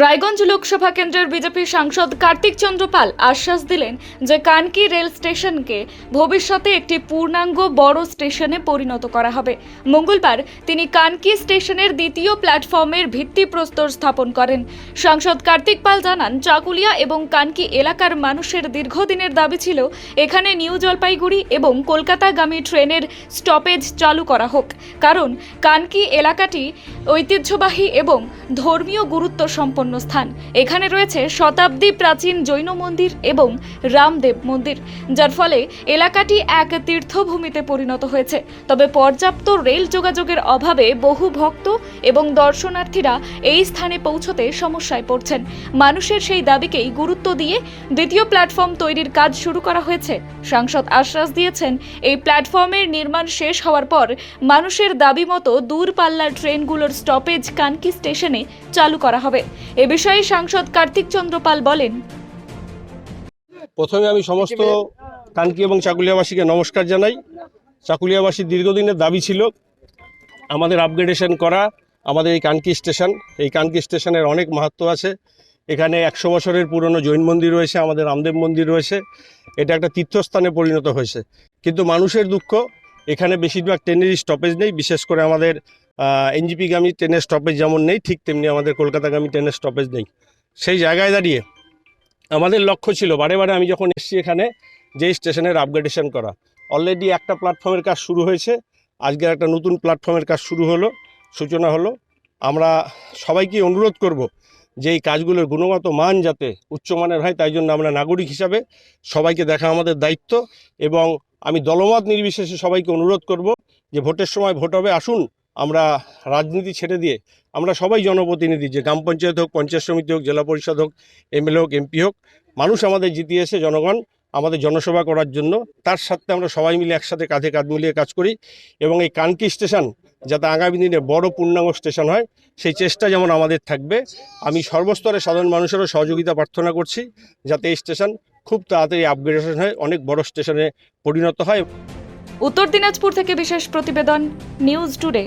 রায়গঞ্জ লোকসভা কেন্দ্রের বিজেপি সাংসদ কার্তিক চন্দ্র পাল আশ্বাস দিলেন যে কানকি রেল স্টেশনকে ভবিষ্যতে একটি পূর্ণাঙ্গ বড় স্টেশনে পরিণত করা হবে। মঙ্গলবার তিনি কানকি স্টেশনের দ্বিতীয় প্ল্যাটফর্মের ভিত্তিপ্রস্তর স্থাপন করেন। সাংসদ কার্তিক পাল জানান, চাকুলিয়া এবং কানকি এলাকার মানুষের দীর্ঘদিনের দাবি ছিল, এখানে নিউ জলপাইগুড়ি এবং কলকাতাগামী ট্রেনের স্টপেজ চালু করা হোক। কারণ কানকি এলাকাটি ঐতিহ্যবাহী এবং ধর্মীয় গুরুত্ব সম্পন্ন। স্থান এখানে রয়েছে শতাব্দী প্রাচীন জৈন মন্দির এবং রামদেব মন্দির, যার ফলে এলাকাটি এক তীর্থভূমিতে পরিণত হয়েছে। তবে পর্যাপ্ত রেল যোগাযোগের অভাবে বহু ভক্ত এবং দর্শনার্থীরা এই স্থানে পৌঁছতে সমস্যায় পড়ছেন। মানুষের সেই দাবিকেই গুরুত্ব দিয়ে দ্বিতীয় প্ল্যাটফর্ম তৈরির কাজ শুরু করা হয়েছে। সাংসদ আশ্বাস দিয়েছেন, এই প্ল্যাটফর্মের নির্মাণ শেষ হওয়ার পর মানুষের দাবি মতো দূরপাল্লার ট্রেনগুলোর স্টপেজ কানকি স্টেশনে চালু করা হবে। এ বিষয়ে সাংসদ কার্তিক চন্দ্র পাল বলেন, প্রথমে আমি সমস্ত কানকি এবং চাকুলিয়াবাসীকে নমস্কার জানাই। চাকুলিয়াবাসীর দীর্ঘদিনের দাবি ছিল আমাদের আপগ্রেডেশন করা, আমাদের এই কানকি স্টেশন। এই কানকি স্টেশনের অনেক মাহাত্ম আছে। এখানে একশো বছরের পুরনো জৈন মন্দির রয়েছে, আমাদের রামদেব মন্দির রয়েছে। এটা একটা তীর্থস্থানে পরিণত হয়েছে। কিন্তু মানুষের দুঃখ এখানে বেশিরভাগ ট্রেনেরই স্টপেজ নেই, বিশেষ করে আমাদের এনজিপিগামী ট্রেনের স্টপেজ যেমন নেই, ঠিক তেমনি আমাদের কলকাতাগামী ট্রেনের স্টপেজ নেই। সেই জায়গায় দাঁড়িয়ে আমাদের লক্ষ্য ছিল, বারে বারে আমি যখন এসেছি এখানে, যে স্টেশনের আপগ্রেডেশন করা। অলরেডি একটা প্ল্যাটফর্মের কাজ শুরু হয়েছে, আজকে একটা নতুন প্ল্যাটফর্মের কাজ শুরু হলো, সূচনা হলো। আমরা সবাইকে অনুরোধ করব যে এই কাজগুলোর গুণগত মান যাতে উচ্চমানের হয়, তাই জন্য আমরা নাগরিক হিসাবে সবাইকে দেখা আমাদের দায়িত্ব এবং আমি দলমত নির্বিশেষে সবাইকে অনুরোধ করব যে ভোটের সময় ভোট হবে। আসুন, আমরা রাজনীতি ছেড়ে দিয়ে আমরা সবাই জনপ্রতিনিধি, যে গ্রাম পঞ্চায়েত হোক, পঞ্চায়েত সমিতি হোক, জেলা পরিষদ হোক, এমএলএ হোক, এমপি হোক, মানুষ আমাদের জিতিয়েছে জনগণ আমাদের জনসভা করার জন্য, তার সাথে আমরা সবাই মিলে একসাথে কাঁধে কাঁধ মিলিয়ে কাজ করি এবং এই কানকি স্টেশন যাতে আগামী দিনে বড় পূর্ণাঙ্গ স্টেশন হয়, সেই চেষ্টা যেমন আমাদের থাকবে, আমি সর্বস্তরে সাধারণ মানুষেরও সহযোগিতা প্রার্থনা করছি, যাতে এই স্টেশন খুব তাড়াতাড়ি আপগ্রেডেশন হয়, অনেক বড় স্টেশনে পরিণত হয়। উত্তর দিনাজপুর থেকে বিশেষ প্রতিবেদন নিউজ টুডে